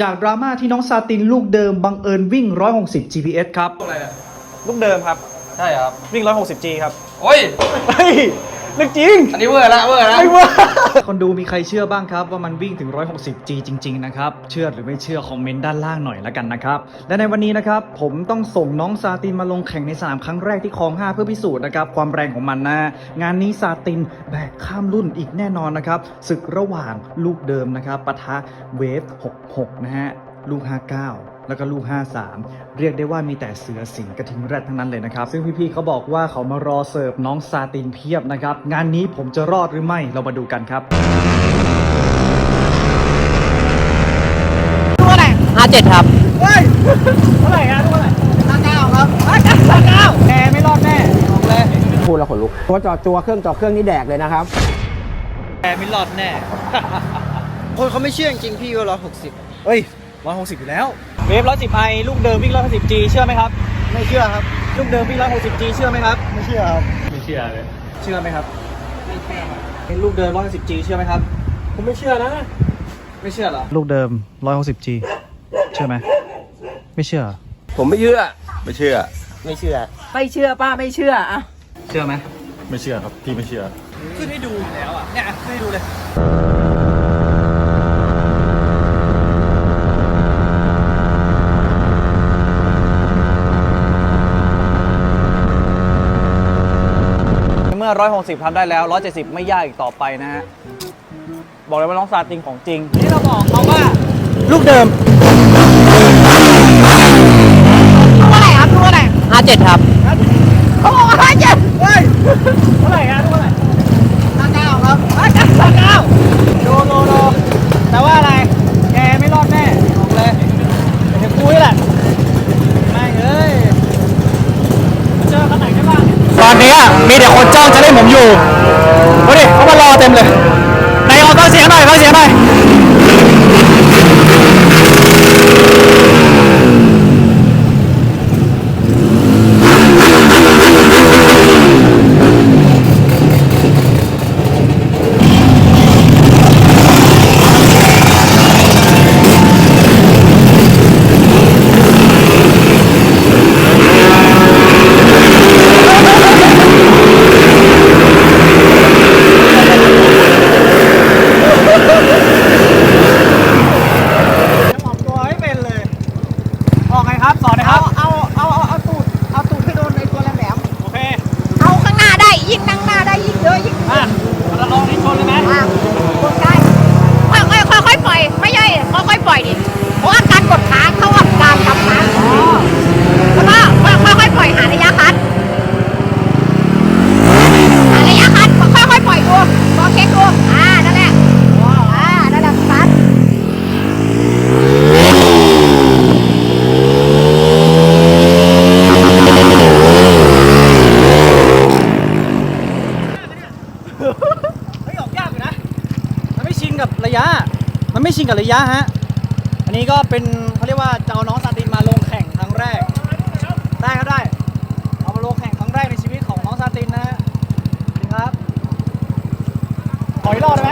จากดราม่าที่น้องซาตินลูกเดิมบังเอิญวิ่ง 160 GPS ครับ ลูกเดิมครับ ใช่ครับ วิ่ง 160G ครับ โอ้ย เฮ้ย เรื่องจริง อันนี้เวอร์ละเวอร์ละไม่ว่าคนดูมีใครเชื่อบ้างครับว่ามันวิ่งถึง 160G จริง ๆ นะครับ เชื่อหรือไม่เชื่อคอมเมนต์ด้านล่างหน่อยละกันนะครับ และในวันนี้นะครับ ผมต้องส่งน้องซาตินมาลงแข่งในสนามครั้งแรกที่คลอง 5 เพื่อพิสูจน์นะครับความแรงของมันนะงานนี้ซาตินแบกข้ามรุ่นอีกแน่นอนนะครับศึกระหว่างลูกเดิมนะครับปะทะเวฟ 66 นะฮะ ลูก 59 แล้วก็ลูก 53 เรียกได้ว่ามีแต่เสือสิงห์กระทิงแรดทั้งนั้นเลยนะครับ ซึ่งพี่ๆเขาบอกว่าเขามารอเสิร์ฟน้องซาตินเพียบนะครับ งานนี้ผมจะรอดหรือไม่เรามาดูกันครับตัวไหนห้าเจ็ดครับเฮ้ยเท่าไหร่ฮะเท่าไหร่ห้าเก้าครับห้าเก้าห้าเก้าแกไม่รอดแน่บอกเลยพูดแล้วขนลุกตัวจอดตัวเครื่องจอดเครื่องนี่แดกเลยนะครับแกไม่รอดแน่คนเขาไม่เชื่อจริงๆพี่ว่าร้อยหกสิบเฮ้ย 160อยู่แล้ว เวฟ110ไอลูกเดิมวิ่ง 160G เชื่อไหมครับ ไม่เชื่อครับ ลูกเดิมวิ่ง 160G เชื่อไหมครับ ไม่เชื่อครับ ไม่เชื่อเลย เชื่อไหมครับ ไม่เชื่อเป็นลูกเดิม 160G เชื่อไหมครับ ผมไม่เชื่อนะ ไม่เชื่อเหรอ ลูกเดิม 160G เชื่อไหม ไม่เชื่อ ผมไม่เชื่อ ไม่เชื่อ ไม่เชื่อ ไม่เชื่อป้าไม่เชื่ออะเชื่อไหม ไม่เชื่อครับ พี่ไม่เชื่อ ขึ้นให้ดูอยู่แล้วอะ เนี่ยขึ้นให้ดูเลย มื่อ 160ทำได้แล้ว 170 ไม่ยากอีกต่อไปนะฮะ บอกเลยว่าน้องซาติงของจริง นี่เราบอกเขาว่า ลูกเดิมตัวไหนครับตัวไหนห้าเจ็ดครับเขาบอกว่าห้าเจ็ดเฮ้ยเท่าไหร่ฮะเท่าไหร่ห้าเก้าครับห้าเก้าห้าเก้าโดโดโดแต่ว่าอะไร แกไม่รอดแน่บอกเลยเดี๋ยวกูนี่แหละไม่งเอ้ยเจอกันไหนได้บ้าง ตอนนี้มีแต่คนจ้องจะเล่นผมอยู่ดูดิเขามารอเต็มเลยไหนเอาฟังเสียงหน่อยฟังเสียงหน่อยยังออกตัวไม่เป็นเลย ออกไงครับ สอนหนะครับ เอาเอาเอาเอาตูดเอาตูดให้โดนในตัวแหลม โอเค ๆเอาข้างหน้าได้ยิ่งนั่งหน้าได้ยิ่งเยอะยิ่ง อะเราลองนี้ชนเลยไหม อะกดได้ค่อยๆค่อยๆปล่อย ไม่ใช่ค่อยๆปล่อยดิเพราะว่าการกดค้างเท่ากับการทำค้างแล้วก็ค่อยๆปล่อยหาระยะคัดหาระยะคัดค่อยๆปล่อยดูลองเช็คดูอ่านั่นแหละอ่านั่นแหละคัด เฮ้ยออกยากอยู่นะ มันไม่ชินกับระยะ งกับระยะฮะ อันนี้ก็เป็นเขาเรียกว่าจะเอาน้องซาตินมาลงแข่งครั้งแรก ได้ครับได้ เอามาลงแข่งครั้งแรกในชีวิตของน้องซาตินนะฮะครับถอยรอดได้ไหม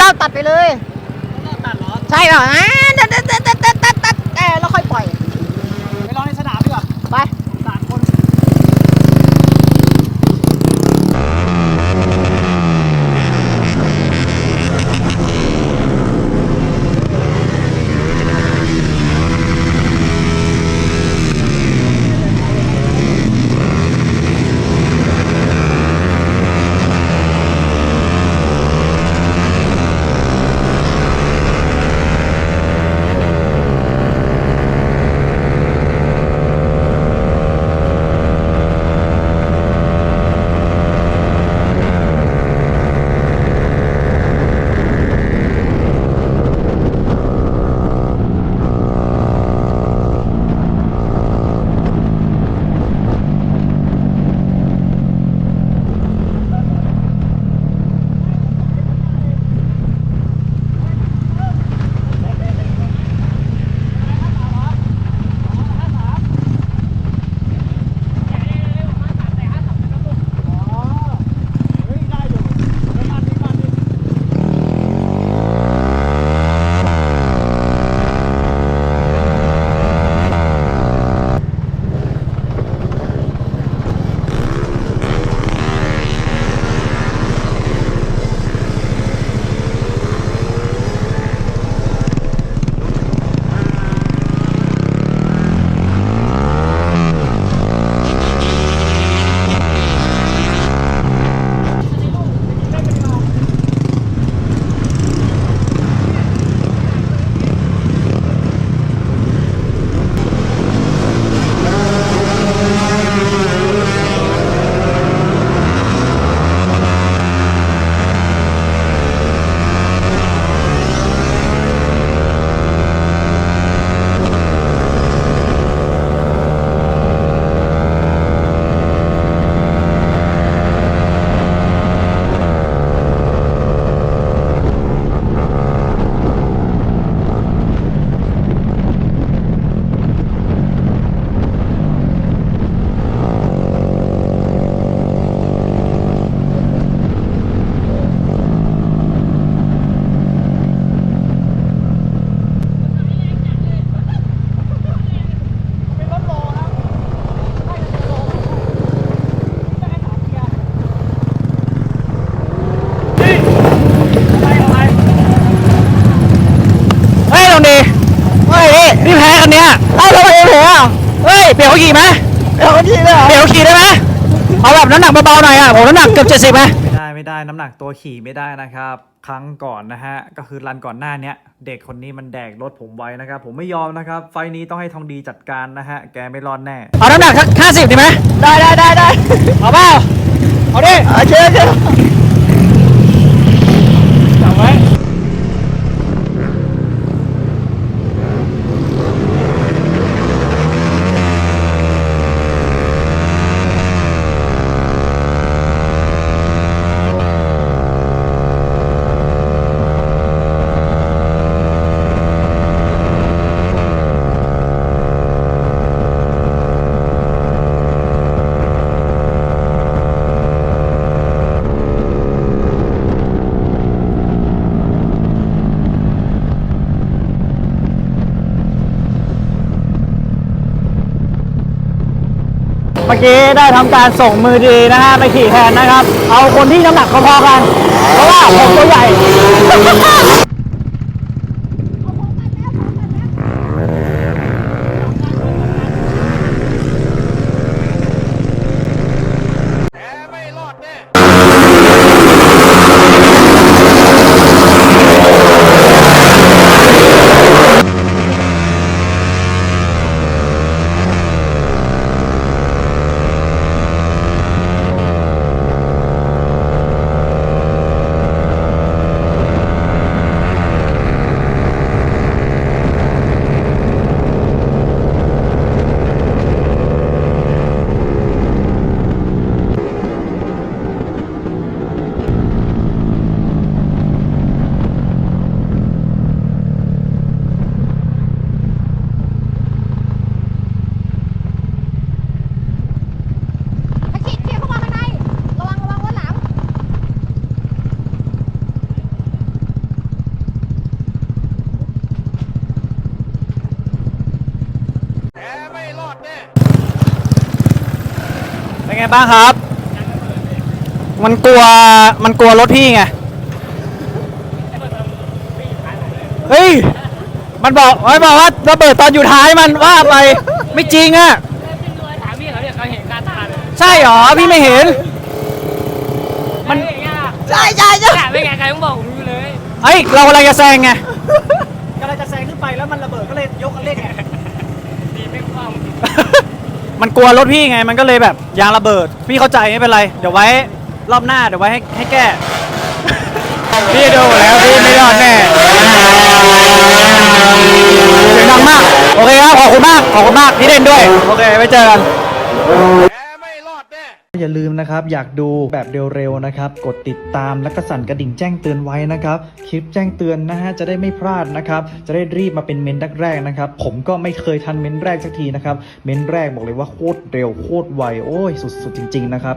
รอบตัดไปเลย ตัดเหรอใช่เปล่าอ่าตัดตัดตัดตัดตัดตัดตัดเออแล้วค่อยปล่อย ไปลองในสนามดีกว่า ไป เปลี่ยนเขาขี่ไหมเปลี่ยนเขาขี่ได้เปลี่ยนเขาขี่ได้ไหมเอาแบบน้ำหนักเบาๆหน่อยอะผมน้ำหนักเกือบเจ็ดสิบไหมไม่ได้ไม่ได้น้ำหนักตัวขี่ไม่ได้นะครับ ครั้งก่อนนะฮะ ก็คือรันก่อนหน้าเนี้ย เด็กคนนี้มันแดกรถผมไว้นะครับ ผมไม่ยอมนะครับ ไฟล์นี้ต้องให้ทองดีจัดการนะฮะ แกไม่รอดแน่ เอาน้ำหนักสักห้าสิบดีไหมได้ได้ได้ได้เอาเปล่าเอาดิ โอเคโอเค กี้ได้ทำการส่งมือดีนะฮะไปขี่แทนนะครับ เอาคนที่น้ำหนักพอๆกัน เพราะว่าผมตัวใหญ่ ไปขี่ขี่เข้ามาข้างใน ระวังระวังว่าหลัง เป็น ไงบ้างครับ มันกลัว มันกลัวรถพี่ไง เฮ้ย มันบอกมันบอกว่าระเบิดตอนอยู่ท้ายมันว่าไป ไม่จริงอะถามพี่เขาเนี่ยเขาเห็นการทานใช่เหรอ พี่ไม่เห็น มัน ใช่ใช่ใช่ไม่ไงใครต้องบอกผมอยู่เลยเฮ้ย เรากำลังจะแซงไงกำลังจะแซงขึ้นไปแล้วมันระเบิดก็เลยยกคันเร่งไง ดีไม่คว่ มันกลัวรถพี่ไง มันก็เลยแบบยางระเบิด พี่เข้าใจไม่เป็นไร เดี๋ยวไว้รอบหน้าเดี๋ยวไว้ให้ให้แก้ พี่ดูแล้วพี่ไม่รอดแน่เสียงดังมาก โอเคครับ ขอบคุณมาก ขอบคุณมาก พี่เด่นด้วย โอเคไว้เจอกัน อย่าลืมนะครับ อยากดูแบบเร็วๆนะครับ กดติดตามและก็สั่นกระดิ่งแจ้งเตือนไว้นะครับ คลิปแจ้งเตือนนะฮะจะได้ไม่พลาดนะครับ จะได้รีบมาเป็นเมนแรกๆนะครับ ผมก็ไม่เคยทันเมนแรกสักทีนะครับ เมนแรกบอกเลยว่าโคตรเร็วโคตรไวโอ้ยสุดๆจริงๆนะครับ